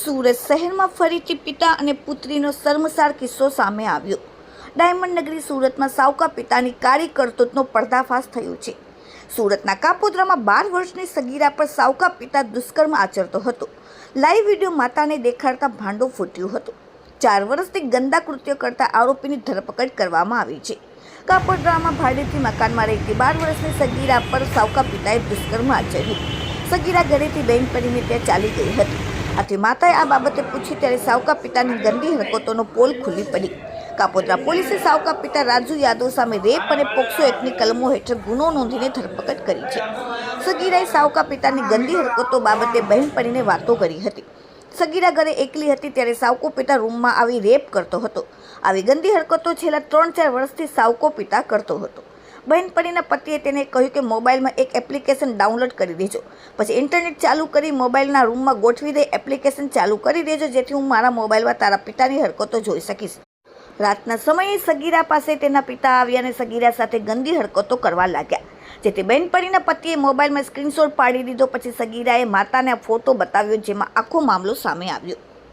સુરત શહેરમાં ફરીથી પિતા અને પુત્રીનો શર્મસાર કિસ્સો સામે આવ્યો. ડાયમંડ નગરી સુરતમાં સાવકા પિતાની કાળી કરતૂતનો પર્દાફાશ થયો છે. સુરતના કાપોદ્રામાં બાર વર્ષની સગીરા પર સાવકા પિતા દુષ્કર્મ આચરતો હતો. લાઈવ વીડિયો માતાને દેખાડતા ભાંડો ફૂટ્યું હતું. ચાર વર્ષથી ગંદા કૃત્ય કરતા આરોપીની ધરપકડ કરવામાં આવી છે. કાપોદ્રામાં ભાડેથી મકાનમાં રહેતી બાર વર્ષની સગીરા પર સાવકા પિતાએ દુષ્કર્મ આચર્યું. સગીરા ઘરેથી બેન પડીને ત્યાં ચાલી ગઈ હતી. આથી માતાએ આ બાબતે પૂછી ત્યારે સાવકા પિતાની ગંદી હરકતોનો પોલ ખુલ્લી પડી. કાપોદ્રા પોલીસે સાવકા પિતા રાજુ યાદવ સામે રેપ અને પોક્સો એક્ટની કલમો હેઠળ ગુનો નોંધીને ધરપકડ કરી છે. સગીરાએ સાવકા પિતાની ગંદી હરકતો બાબતે બહેન પડીને વાતો કરી હતી. સગીરા ઘરે એકલી હતી ત્યારે સાવકો પિતા રૂમમાં આવી રેપ કરતો હતો. આવી ગંદી હરકતો છેલ્લા ત્રણ ચાર વર્ષથી સાવકો પિતા કરતો હતો. બહેનપણીના પતિએ તેને કહ્યું કે મોબાઈલમાં એક એપ્લિકેશન ડાઉનલોડ કરી દેજો. પછી ઇન્ટરનેટ ચાલુ કરી મોબાઈલના રૂમમાં ગોઠવી દે, એપ્લિકેશન ચાલુ કરી દેજો, જેથી હું મારા મોબાઈલમાં તારા પિતાની હરકતો જોઈ શકીશ. રાતના સમયે સગીરા પાસે તેના પિતા આવ્યા અને સગીરા સાથે ગંદી હરકતો કરવા લાગ્યા. જેથી બહેનપણીના પતિએ મોબાઈલમાં સ્ક્રીનશોટ પાડી દીધો, પછી સગીરાએ માતાને ફોટો બતાવ્યો, જેમાં આખો મામલો સામે આવ્યો.